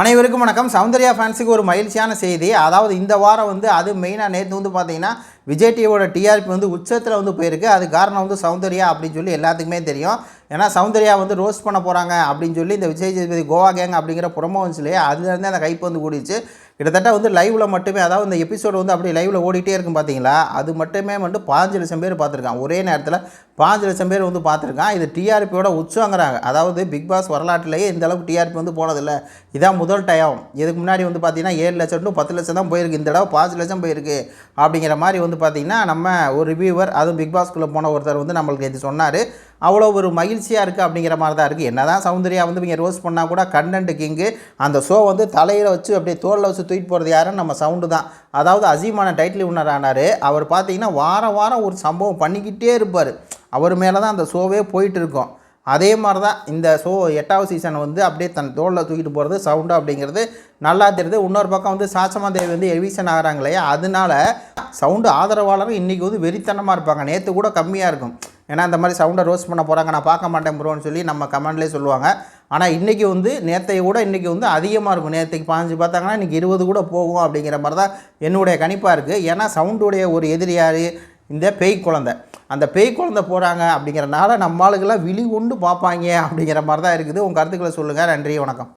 அனைவருக்கும் வணக்கம். சௌந்தர்யா ஃபேன்ஸுக்கு ஒரு மகிழ்ச்சியான செய்தி. அதாவது இந்த வாரம் வந்து அது மெயினாக நேற்று வந்து பார்த்தீங்கன்னா விஜய் டிவியோட டிஆர்பி வந்து உச்சத்தில் வந்து போயிருக்கு. அது காரணம் வந்து சௌந்தர்யா அப்படின்னு சொல்லி எல்லாத்துக்குமே தெரியும். ஏன்னா சௌந்தர்யா வந்து ரோஸ்ட் பண்ண போகிறாங்க அப்படின்னு சொல்லி இந்த விஜய் சேதுபதி கோவா கேங் அப்படிங்கிற ப்ரொமோன்ஸ்லேயே அதுலேருந்து அந்த கைப்பு வந்து கூடிச்சு கிட்டத்தட்ட வந்து லைவில் மட்டுமே அதாவது இந்த எபிசோடு வந்து அப்படியே லைவில் ஓடிட்டே இருக்கும் பார்த்தீங்களா அது மட்டுமே வந்து பாஞ்சு லட்சம் பேர் பார்த்துருக்கான் ஒரே நேரத்தில் பாஞ்சு லட்சம் பேர் வந்து பார்த்துருக்கான் இது டிஆர்பியோட உச்சங்கிறாங்க. அதாவது பிக் பாஸ் வரலாற்றுலேயே இந்த அளவுக்கு டிஆர்பி வந்து போனதில்லை. இதான் முதல் டைம் இதுக்கு முன்னாடி வந்து பார்த்தீங்கன்னா ஏழு லட்சம் டு பத்து லட்சம் தான் போயிருக்கு. இந்த தடவை பாஞ்சு லட்சம் போயிருக்கு. அப்படிங்கிற மாதிரி வந்து வந்து பார்த்தீங்கன்னா நம்ம ஒரு ரிவ்யூவர் அதுவும் பிக் பாஸ்க்குள்ளே போன ஒருத்தர் வந்து நம்மளுக்கு இது சொன்னார். அவ்வளோ ஒரு மகிழ்ச்சியாக இருக்குது அப்படிங்கிற மாதிரி தான் இருக்குது என்ன தான் சௌந்தர்யா வந்து இங்கே ரோஸ் பண்ணால் கூட கண்டென்ட் கிங்கு அந்த ஷோ வந்து தலையில் வச்சு அப்படியே தோளில் வச்சு தூக்கிட்டு போகிறது யாருன்னு நம்ம சவுண்டு தான். அதாவது அசீமான டைட்டில் வின்னர் ஆனார். அவர் பார்த்தீங்கன்னா வாரம் வாரம் ஒரு சம்பவம் பண்ணிக்கிட்டே இருப்பார். அவர் மேலே தான் அந்த ஷோவே போயிட்டு இருக்கோம். அதே மாதிரி தான் இந்த ஷோ எட்டாவது சீசன் வந்து அப்படியே தன் தோளில் தூக்கிட்டு போகிறது சவுண்டு அப்படிங்கிறது நல்லா தெரியுது. இன்னொரு பக்கம் வந்து சாச்சமா தேவி வந்து எவிஷன் ஆகிறாங்க இல்லையா? அதனால சவுண்டு ஆதரவாளரும் இன்றைக்கி வந்து வெறித்தனமாக இருப்பாங்க. நேற்று கூட கம்மியாக இருக்கும். ஏன்னா இந்த மாதிரி சவுண்டை ரோஸ் பண்ண போகிறாங்க நான் பார்க்க மாட்டேன் ப்ரோன்னு சொல்லி நம்ம கமெண்ட்லேயே சொல்லுவாங்க. ஆனால் இன்றைக்கி வந்து நேற்றைய கூட இன்றைக்கி வந்து அதிகமாக இருக்கும். நேற்றுக்கு பாஞ்சு பார்த்தாங்கன்னா இன்றைக்கி இருபது கூட போகும் அப்படிங்கிற மாதிரி தான் என்னுடைய கணிப்பாக இருக்குது ஏன்னா சவுண்டுடைய ஒரு எதிரியார் இந்த பேய் குழந்தை. அந்த பேய் குழந்தை போகிறாங்க அப்படிங்கிறனால நம்ம ஆளுக்கெல்லாம் விழி கொண்டு பார்ப்பாங்க அப்படிங்கிற மாதிரி தான் இருக்குது. உங்கள் கருத்துக்களை சொல்லுங்கள் நன்றி வணக்கம்.